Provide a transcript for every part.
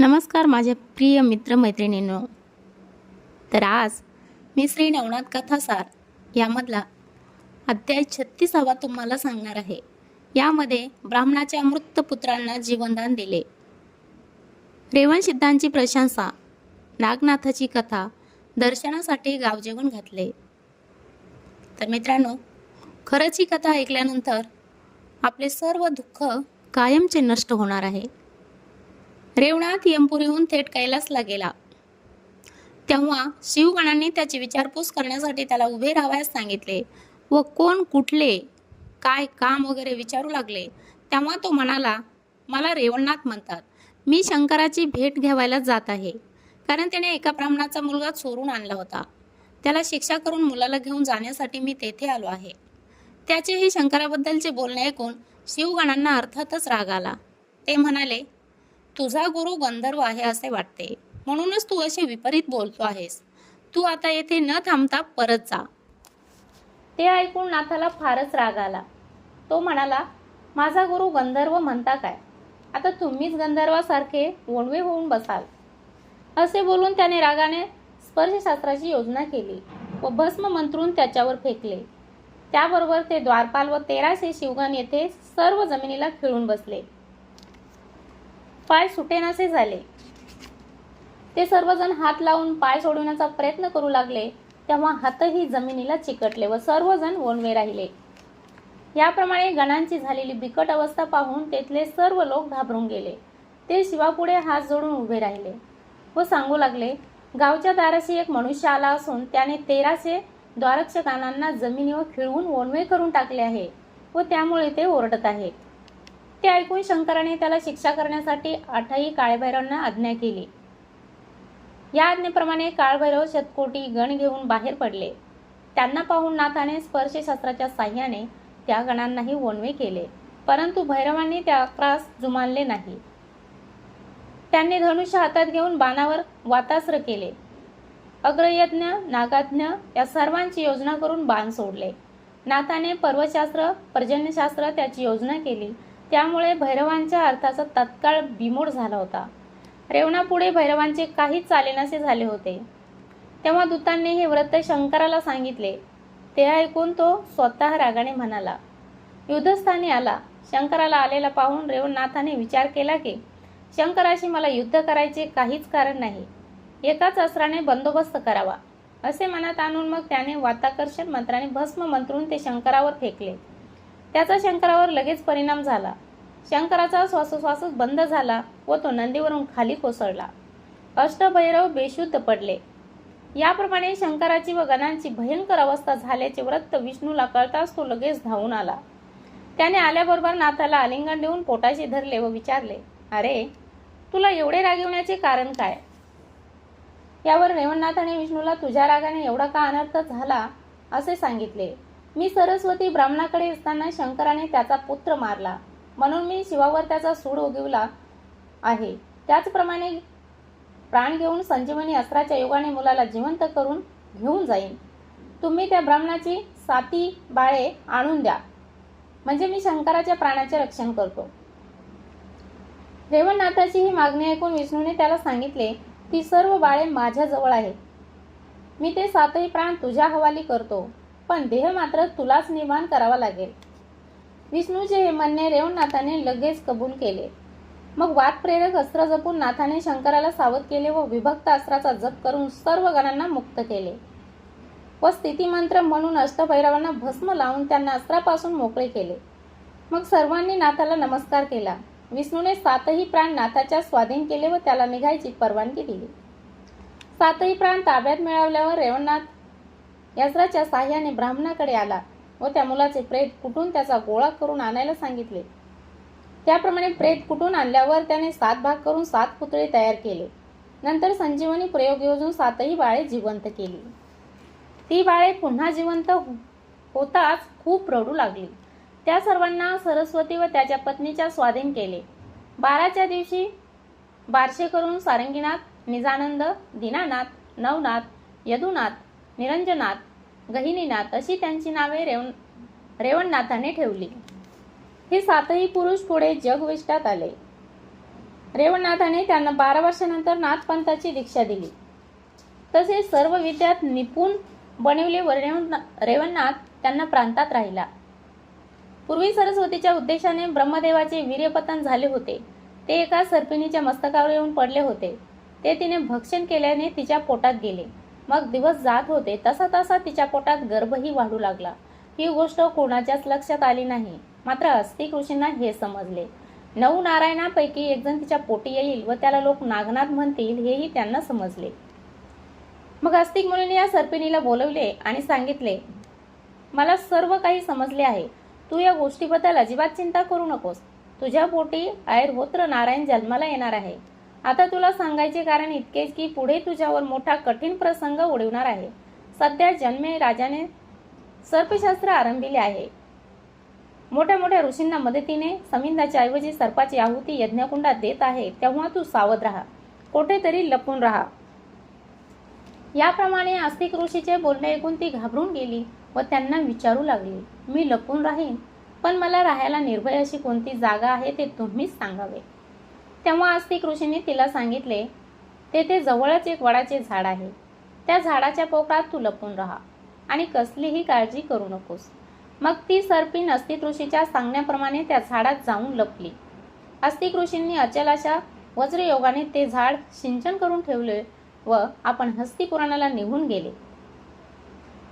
नमस्कार माझ्या प्रिय मित्र मैत्रिणींनो तर आज मी श्री नवनाथ कथासार यामधला अध्याय छत्तीसावा तुम्हाला सांगणार आहे. यामध्ये ब्राह्मणाच्या मृत पुत्रांना जीवनदान दिले. रेवण सिद्धांची प्रशंसा नागनाथाची कथा दर्शनासाठी गावजेवण घातले. तर मित्रांनो खरंच ही कथा ऐकल्यानंतर आपले सर्व दुःख कायमचे नष्ट होणार आहे. रेवणात यमपुरीहून थेट कैलासला गेला. तेव्हा शिवगणांनी त्याची विचारपूस करण्यासाठी त्याला उभे राहावयास सांगितले. व कोण कुठले काय काम वगैरे विचारू लागले तेव्हा तो म्हणाला मला रेवणनाथ म्हणतात. मी शंकराची भेट घ्यावायला जात आहे. कारण त्याने एका ब्राह्मणाचा मुलगा चोरून आणला होता. त्याला शिक्षा करून मुलाला घेऊन जाण्यासाठी मी तेथे आलो आहे. त्याचे हे शंकराबद्दलचे बोलणे ऐकून शिवगणांना अर्थातच राग आला. ते म्हणाले तुझा गुरु गंधर्व आहे असे वाटते. म्हणूनच तू असे विपरीत बोलतो आहेस. तू आता येथे न थांबता परत जा. ते ऐकून नाथाला फारच राग आला. तो म्हणाला माझा गुरु गंधर्व म्हणता काय? आता तुम्हीच गंधर्वासारखे वणवे होऊन बसाल. असे बोलून त्याने रागाने स्पर्शशास्त्राची योजना केली व भस्म मंत्रून त्याच्यावर फेकले. त्याबरोबर ते द्वारपाल व तेराशे शिवगण येथे सर्व जमिनीला खिळून बसले. पाय सुटेनासे झाले. ते सर्वजण हात लावून पाय सोडवण्याचा प्रयत्न करू लागले तेव्हा हातही जमिनीला चिकटले व सर्वजण वणवे राहिले. याप्रमाणे गणांची झालेली बिकट अवस्था पाहून तेथले सर्व लोक घाबरून गेले. ते शिवापुढे हात जोडून उभे राहिले व सांगू लागले गावच्या दाराशी एक मनुष्य आला असून त्याने तेराशे द्वारक्षकांना जमिनीवर खिळवून वणवे करून टाकले आहे व त्यामुळे ते ओरडत आहे. ते ऐकून शंकराने त्याला शिक्षा करण्यासाठी आठही काळभैरवांना आज्ञा केली. या आज्ञेप्रमाणे काळभैरव शतकोटी गण घेऊन बाहेर पडले. त्यांना पाहून नाथाने स्पर्शशास्त्राच्या साह्याने त्या गणांनाही वणवे केले. परंतु भैरवांनी त्या अक्रास जुमानले नाही. त्यांनी धनुष्य हातात घेऊन बाणावर वातास्त्र केले. अग्रयज्ञ नागाज्ञ या सर्वांची योजना करून बाण सोडले. नाथाने पर्वशास्त्र पर्जन्यशास्त्र त्याची योजना केली. त्यामुळे भैरवांच्या अर्थाचा तत्काळ बिमोड झाला होता. रेवणापुढे भैरवांचे काहीच चालेनासे झाले होते. तेव्हा दूतांनी हे व्रत शंकराला सांगितले. ते ऐकून तो स्वतः रागाने म्हणाला. युद्धस्थानी आला. शंकराला आलेला पाहून रेवणनाथाने विचार केला की शंकराशी मला युद्ध करायचे काहीच कारण नाही. एकाच अस्त्राने बंदोबस्त करावा. असे मनात आणून मग त्याने वाताकर्षण मंत्राने भस्म मंत्रून ते शंकरावर फेकले. त्याचा शंकरावर लगेच परिणाम झाला. शंकराचा श्वासोश्वासच बंद झाला व तो नंदीवरून खाली कोसळला. अष्टभैरव बेशुद्ध पडले. याप्रमाणे शंकराची व गणांची भयंकर अवस्था झाल्याचे व्रत विष्णूला कळताच तो लगेच धावून आला. त्याने आल्याबरोबर नाथाला आलिंगन देऊन पोटाशी धरले व विचारले अरे तुला एवढे रागवण्याचे कारण काय? यावर रेवणनाथाने विष्णूला तुझ्या रागाने एवढा का अनर्थ झाला? असे सांगितले. मी सरस्वती ब्राह्मणाकडे असताना शंकराने त्याचा पुत्र मारला. म्हणून मी शिवावर त्याचा सूड उगवला आहे. त्याचप्रमाणे प्राण घेऊन संजीवनी अस्त्राच्या योगाने मुलाला जिवंत करून घेऊन जाईन. तुम्ही त्या ब्राह्मणाची साती बाळे आणून द्या. म्हणजे मी शंकराच्या प्राणाचे रक्षण करतो. रेवणनाथाची ही मागणी ऐकून विष्णूने त्याला सांगितले ती सर्व बाळे माझ्याजवळ आहेत. मी ते सातही प्राण तुझ्या हवाली करतो. पण देह मात्र तुलाच निर्माण करावा लागेल. विष्णूचे हे म्हणणे रेवणनाथाने लगेच कबूल केले. मग वादप्रेरक अस्त्र जपून नाथाने शंकराला सावध केले व विभक्त अस्त्राचा जप करून सर्व गणांना मुक्त केले. व स्थितिमंत्र म्हणून अष्टभैरवांना भस्म लावून त्यांना अस्त्रापासून मोकळे केले. मग सर्वांनी नाथाला नमस्कार केला. विष्णूने सातही प्राण नाथाच्या स्वाधीन केले व त्याला निघायची परवानगी दिली. सातही प्राण ताब्यात मिळवल्यावर रेवणनाथ यात्राच्या साह्याने ब्राह्मणाकडे आला व त्या मुलाचे प्रेत कुठून त्याचा गोळा करून आणायला सांगितले. त्याप्रमाणे प्रेत कुठून आणल्यावर त्याने सात भाग करून सात पुतळे तयार केले. नंतर संजीवनी प्रयोग योजून सातही बाळे जिवंत केली. ती बाळे पुन्हा जिवंत हो-, होताच खूप रडू लागली. त्या सर्वांना सरस्वती व त्याच्या पत्नीच्या स्वाधीन केले. बाराच्या दिवशी बारशे करून सारंगीनाथ निजानंद दीनानाथ नवनाथ यदुनाथ निरंजनाथ गहिनीनाथ अशी त्यांची नावे रेवण रेवणनाथाने ठेवली. हे सातही पुरुष पुढे जगविष्टात आले. रेवणनाथाने त्यांना बारा वर्षानंतर नाथपंथाची दीक्षा दिली. तसेच सर्व विद्यात निपुण बनविले व रेवण रेवणनाथ त्यांना प्रांतात राहिला. पूर्वी सरस्वतीच्या उद्देशाने ब्रह्मदेवाचे वीर्यपतन झाले होते. ते एका सर्पिणीच्या मस्तकावर येऊन पडले होते. ते तिने भक्षण केल्याने तिच्या पोटात गेले. मग दिवस जात होते तसा तसा तिच्या पोटात गर्भही वाढू लागला. ही गोष्ट कोणाच्याच लक्षात आली नाही. मात्र अस्तिक ऋषींना हे समजले. नऊ नारायणापैकी एक जण तिच्या पोटी येईल व त्याला लोक नागनाथ म्हणतील हेही त्यांना समजले. मग अस्तिक मुलीने या सर्पिणीला बोलवले आणि सांगितले मला सर्व काही समजले आहे. तू या गोष्टीबद्दल अजिबात चिंता करू नकोस. तुझ्या पोटी आयुर्होत्र नारायण जन्माला येणार आहे. आता तुला सांगायचे कारण इतकेच की पुढे तुझ्यावर मोठा कठीण प्रसंग उडवणार आहे. सध्या जन्मे राजाने सर्पशास्त्र आरंभिले आहे. मोठ्या मोठ्या ऋषींना मदतीने समिंदाच्या ऐवजी सर्पाची आहुती यज्ञकुंडात देत आहे तेव्हा तू सावध राहा. कुठेतरी लपून राहा. याप्रमाणे आस्तिक ऋषीचे बोलणे ऐकून ती घाबरून गेली व त्यांना विचारू लागली मी लपून राहीन पण मला राहायला निर्भय अशी कोणती जागा आहे ते तुम्हीच सांगावे. तेव्हा आस्तिक ऋषींनी तिला सांगितले तेथे जवळच एक वडाचे झाड आहे. त्या झाडाच्या पोकळात तू लपून राहा आणि कसलीही काळजी करू नकोस मग ती सर्पिन अस्तिक ऋषीच्या सांगण्याप्रमाणे त्या झाडात जाऊन लपली. अस्तिक ऋषींनी अचल अशा वज्रयोगाने ते झाड सिंचन करून ठेवले व आपण हस्तिपुराणाला निघून गेले.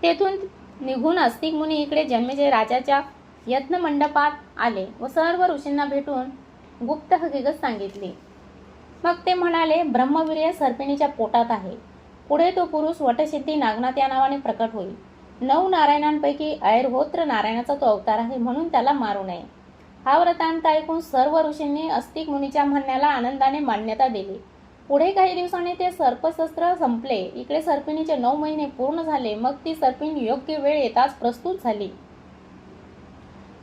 तेथून निघून अस्तिक मुनी इकडे जन्मेजय राजाच्या यत्नमंडपात आले व सर्व ऋषींना भेटून गुप्त हकीकत सांगितली. मग ते म्हणाले ब्रह्मवीर्य सर्पिणीच्या पोटात आहे. पुढे तो पुरुष वटसिद्धी नागनाथ या नावाने प्रकट होईल. नऊ नारायणांपैकी ऐरहोत्र नारायणाचा तो अवतार आहे म्हणून त्याला मारू नये. हा व्रतांत ऐकून सर्व ऋषींनी अस्तिक मुनीच्या म्हणण्याला आनंदाने मान्यता दिली. पुढे काही दिवसांनी ते सर्पशस्त्र संपले. इकडे सर्पिणीचे नऊ महिने पूर्ण झाले. मग ती सर्पिणी योग्य वेळ येताच प्रस्तुत झाली.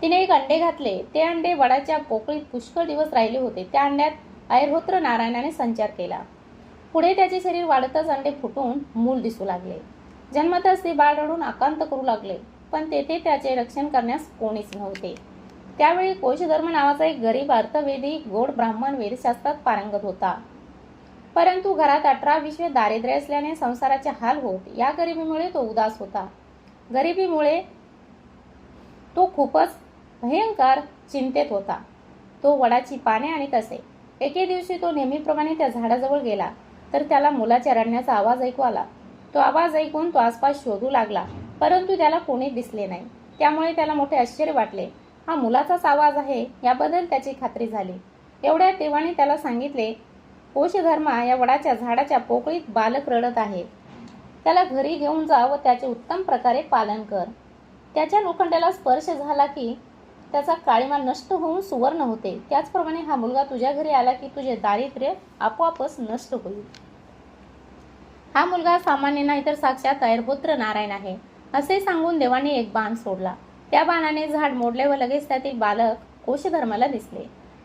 तिने एक अंडे घातले. ते अंडे वडाच्या पोकळीत पुष्कळ दिवस राहिले होते. त्या अंड्यात ऐरहोत्र नारायणाने संचार केला. पुढे त्याचे शरीर वाढतच अंडे फुटून मूल दिसू लागले. जन्मतच ते बाळ रडून आकांत करू लागले पण तेथे त्याचे रक्षण करण्यास कोणीच नव्हते. त्यावेळी कोशधर्म नावाचा एक गरीब अर्थवेदी गोड ब्राह्मण वेदशास्त्रात पारंगत होता. परंतु घरात अठरा विश्वे दारिद्र्य असल्याने संसाराचे हाल होत या गरिबीमुळे तो उदास होता. गरिबीमुळे तो खूपच भयंकर चिंतेत होता. तो वडाची पाने आणि तसे. एके दिवशी तो नेहमीप्रमाणे त्या झाडाजवळ गेला तर त्याला मुलाच्या रडण्याचा आवाज ऐकू आला. तो आवाज ऐकून तो आसपास शोधू लागला परंतु त्याला कोणी दिसले नाही. त्यामुळे त्याला मोठे आश्चर्य वाटले. हा मुलाचाच आवाज आहे याबद्दल त्याची खात्री झाली. एवढ्या देवाने त्याला सांगितले कोशधर्मा या वडाच्या झाडाच्या पोकळीत बालक रडत आहे. त्याला घरी घेऊन जा व त्याचे उत्तम प्रकारे पालन कर. त्याच्या लोखंडाला स्पर्श झाला की त्याचा काळीमा नष्ट होऊन सुवर्ण होते. त्याचप्रमाणे हा मुलगा तुझ्या घरी आला की तुझे दारिद्र्य आपोआपच नष्ट होईल. हा मुलगा सामान्य नाही तर साक्षात ऐरपुत्र नारायण आहे. असे सांगून देवाने एक बाण सोडला. त्या बाणाने झाड मोडले व लगेच त्यातील बालक कोशधर्माला दिसले.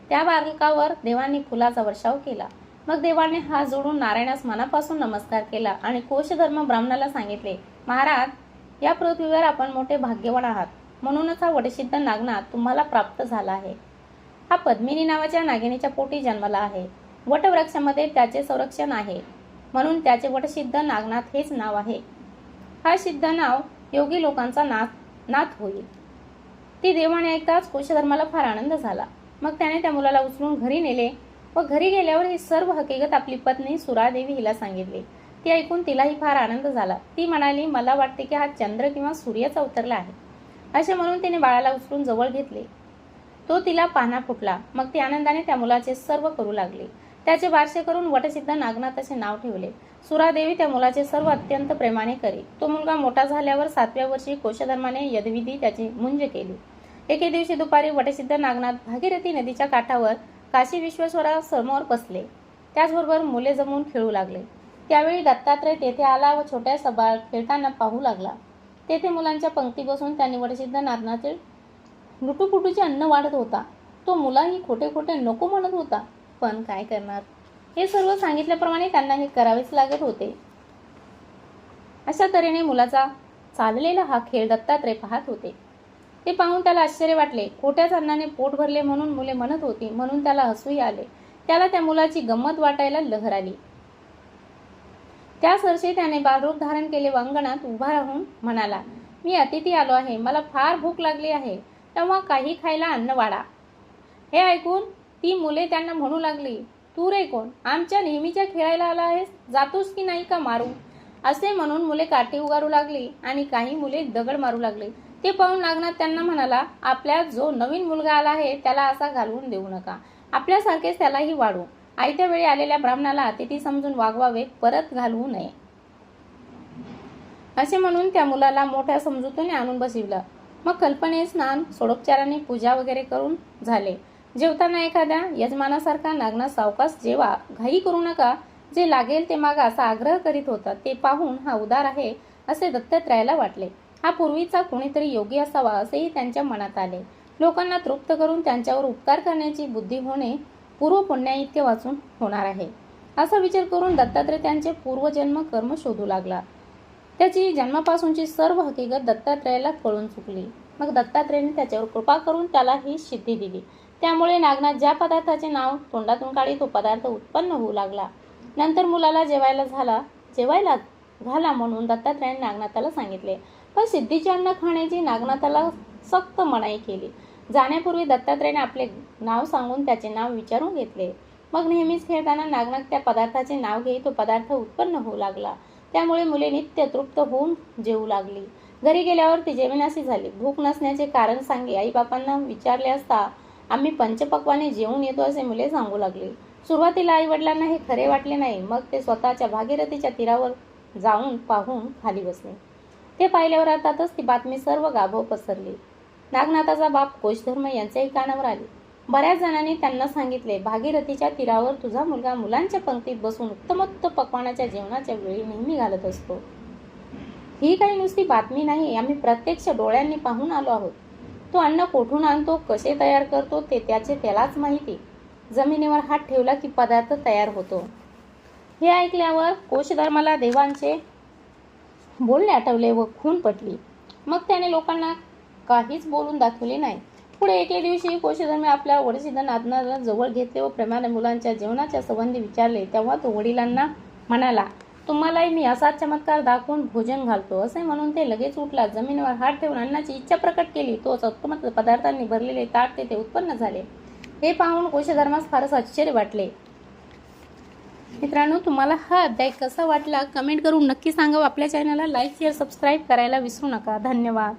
त्या बालकावर देवांनी फुलाचा वर्षाव केला. मग देवाने हात जोडून नारायणास मनापासून नमस्कार केला आणि कोशधर्म ब्राह्मणाला सांगितले महाराज या पृथ्वीवर आपण मोठे भाग्यवान आहात. म्हणूनच हा वडसिद्ध नागनाथ तुम्हाला प्राप्त झाला आहे. हा पद्मिनी नावाच्या नागिनीच्या पोटी जन्मला आहे. वटवृक्षामध्ये त्याचे संरक्षण आहे. म्हणून त्याचे वटसिद्ध नागनाथ हेच नाव आहे. हा सिद्ध नाव योगी लोकांचा नाथ नाथ होईल. ती देवाने ऐकताच कुशधर्माला फार आनंद झाला. मग त्याने त्या मुलाला उचलून घरी नेले व घरी गेल्यावर ही सर्व हकीकत आपली पत्नी सुरादेवी हिला सांगितली. ती ऐकून तिलाही फार आनंद झाला. ती म्हणाली मला वाटते की हा चंद्र किंवा सूर्यच उतरला आहे. असे म्हणून तिने बाळाला उचलून जवळ घेतले. तो तिला पाना फुटला. मग ती आनंदाने त्या मुलाचे सर्व करू लागली. त्याचे बारसे करून वटसिद्ध नागनाथ असे नाव ठेवले. सुरादेवी त्या मुलाचे सर्व अत्यंत प्रेमाने करी. तो मुलगा मोठा झाल्यावर सातव्या वर्षी कोशधर्माने यदविधी त्याची मुंज केली. एके दिवशी दुपारी वटसिद्ध नागनाथ भागीरथी नदीच्या काठावर काशी विश्वेश्वरा समोर बसले. त्याचबरोबर मुले जमून खेळू लागले. त्यावेळी दत्तात्रय तेथे आला व छोट्या सभा खेळताना पाहू लागला. तेथे मुलांच्या पंक्ती बसून त्यांनी वडसिद्ध नागनाथे लुटूपुटूचे अन्न वाढत होता. तो मुलाही खोटे खोटे नको म्हणत होता. पण काय करणार? हे सर्व सांगितल्याप्रमाणे त्यांना हे करावेच लागत होते. अशा तऱ्हेने मुलाचा चाललेला हा खेळ दत्तात्रय पाहत होते. ते पाहून त्याला आश्चर्य वाटले. खोट्याच अन्नाने पोट भरले म्हणून मुले म्हणत होती. म्हणून त्याला हसूही आले. त्याला त्या मुलाची गंमत वाटायला लहर आली. त्या सरशी त्याने बालरूप धारण केले व अंगणात उभा राहून म्हणाला मी अतिथी आलो आहे मला फार भूक लागली आहे तेव्हा काही खायला अन्न वाढा. हे ऐकून ती मुले त्यांना म्हणू लागली तू रे कोण आमच्या नेहमीच्या खेळायला आला आहेस जातोस की नाही का मारू? असे म्हणून मुले काठी उगारू लागली आणि काही मुले दगड मारू लागले. ते पाहून नागनाथ त्यांना म्हणाला आपल्या जो नवीन मुलगा आला आहे त्याला असा घालवून देऊ नका. आपल्यासारखेच त्यालाही वाढू. आयत्या वेळी आलेल्या ब्राह्मणाला अतिथी समजून वागवावे परत घालवू नये. असे म्हणून त्या मुलाला मोठ्या समजुतीने आणून बसविलं. मग कल्पने स्नान सोडोपचाराने पूजा वगैरे करून झाले. जेवताना एखाद्या यजमानासारखा नागना सावकास जेवा घाई करू नका. जे लागेल ते मागा असा आग्रह करीत होता. ते पाहून हा उदार आहे असे दत्तात्रयाला वाटले. हा पूर्वीचा कोणीतरी योगी असावा असेही त्यांच्या मनात आले. लोकांना तृप्त करून त्यांच्यावर उपकार करण्याची बुद्धी होणे पूर्व पुण्याइत्य वाचून होणार आहे. असा विचार करून दत्तात्रय त्यांचे पूर्वजन्म कर्म शोधू लागला. त्याची जन्मापासूनची सर्व हकीकत दत्तात्रयाला कळून चुकली. मग दत्तात्रयाने त्याच्यावर कृपा करून त्याला ही सिद्धी दिली. त्यामुळे नागनाथ ज्या पदार्थाचे नाव तोंडातून काढी तो पदार्थ उत्पन्न होऊ लागला. नंतर मुलाला जेवायला झाला जेवायला घाला म्हणून दत्तात्रयाने नागनाथाला सांगितले. पण सिद्धीचे अन्न खाण्याची नागनाथाला सक्त मनाई केली. जाण्यापूर्वी दत्तात्रयाने आपले नाव सांगून त्याचे नाव विचारून घेतले. मग नेहमीच खेळताना नागनाथ त्या पदार्थाचे नाव घेई तो पदार्थ उत्पन्न होऊ लागला. त्यामुळे मुले नित्य तृप्त होऊन जेवू लागली. घरी गेल्यावर ती जेवणाशी झाली. भूक नसण्याचे कारण सांगे आई बापांना विचारले असता आम्ही पंचपक्वाने जेवून येतो असे मुले सांगू लागली. सुरुवातीला आई वडिलांना हे खरे वाटले नाही. मग ते स्वतःच्या भागीरथीच्या तीरावर जाऊन पाहून खाली बसले. ते पाहिल्यावर अर्थातच ती बातमी सर्व गाभो पसरली नागनाथाचा बाप कोशधर्म यांच्याही कानावर आले. बऱ्याच जणांनी त्यांना सांगितले भागीरथीच्या तीरावर तुझा मुलगा मुलांच्या पंक्तीत बसून उत्तमोत्त पकवानाच्या जेवणाच्या वेळी नेहमी घालत असतो. ही काही नुसती बातमी नाही आम्ही प्रत्यक्ष डोळ्यांनी पाहून आलो आहोत. तो अन्न कोठून आणतो कसे तयार करतो ते त्याचे त्यालाच माहिती. जमिनीवर हात ठेवला की पदार्थ तयार होतो. हे ऐकल्यावर कोशधर्माला देवांचे बोलणे आठवले व खून पटली. मग त्याने लोकांना काहीच बोलून दाखवले नाही. पुढे एके दिवशी कोशधर्मी आपल्या वडसिद्ध नादनाला जवळ घेतले व प्रेमाने मुलांच्या जेवणाच्या संबंधी विचारले तेव्हा तो वडिलांना म्हणाला तुम्हालाही मी असा चमत्कार दाखवून भोजन घालतो. असे म्हणून ते लगेच उठला जमिनीवर हात ठेवून अन्नाची इच्छा प्रकट केली. तोच उत्तम पदार्थांनी भरलेले ताट तेथे उत्पन्न झाले. हे पाहून कोशधर्मास फारच आश्चर्य वाटले. मित्रांनो तुम्हाला हा अध्याय कसा वाटला? कमेंट करून नक्की सांगा आपल्या चॅनलला लाईक शेअर सबस्क्राईब करायला विसरू नका. धन्यवाद.